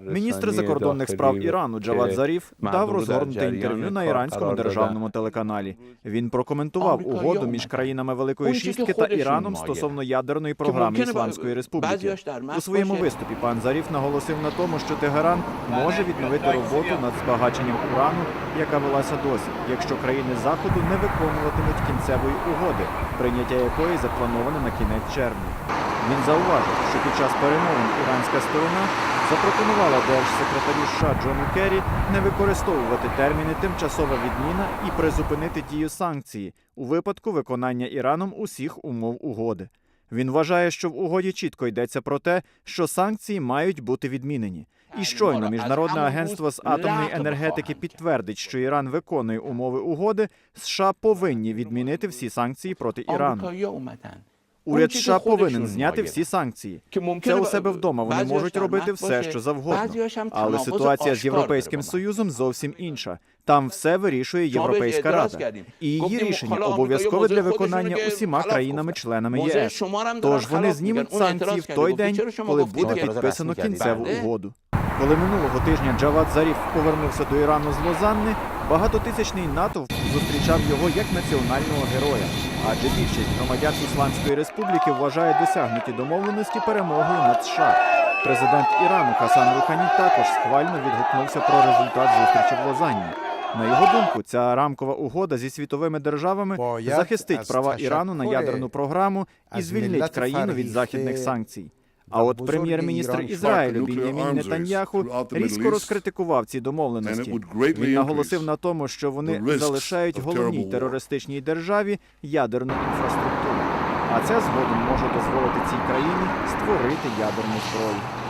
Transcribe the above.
Міністр закордонних справ Ірану Джавад Заріф дав розгорнуте інтерв'ю на іранському державному телеканалі. Він прокоментував угоду між країнами Великої Шістки та Іраном стосовно ядерної програми Ісламської Республіки. У своєму виступі пан Заріф наголосив на тому, що Тегеран може відновити роботу над збагаченням урану, яка велася досі, якщо країни заходу не виконуватимуть кінцевої угоди, прийняття якої заплановане на кінець червня. Він зауважив, що під час перемовин іранська сторона запропонувала держсекретарю США Джону Керрі не використовувати терміни тимчасова відміна і призупинити дію санкції у випадку виконання Іраном усіх умов угоди. Він вважає, що в угоді чітко йдеться про те, що санкції мають бути відмінені. І щойно міжнародне агентство з атомної енергетики підтвердить, що Іран виконує умови угоди. США повинні відмінити всі санкції проти Ірану. Уряд США повинен зняти всі санкції. Це у себе вдома. Вони можуть робити все, що завгодно. Але ситуація з європейським союзом зовсім інша. Там все вирішує Європейська рада, і її рішення обов'язкове для виконання усіма країнами-членами ЄС. Тож вони знімуть санкції в той день, коли буде підписано кінцеву угоду. Коли минулого тижня Джавад Заріф повернувся до Ірану з Лозанни, багатотисячний натовп зустрічав його як національного героя. Адже більшість громадян Ісламської республіки вважає досягнуті домовленості перемогою над США. Президент Ірану Хасан Рухані також схвально відгукнувся про результат зустрічі в Лозанні. На його думку, ця рамкова угода зі світовими державами захистить права Ірану на ядерну програму і звільнить країну від західних санкцій. А от прем'єр-міністр Ізраїлю Бінямін Нетаньяху різко розкритикував ці домовленості. Він наголосив на тому, що вони залишають головній терористичній державі ядерну інфраструктуру. А це згодом може дозволити цій країні створити ядерну зброю.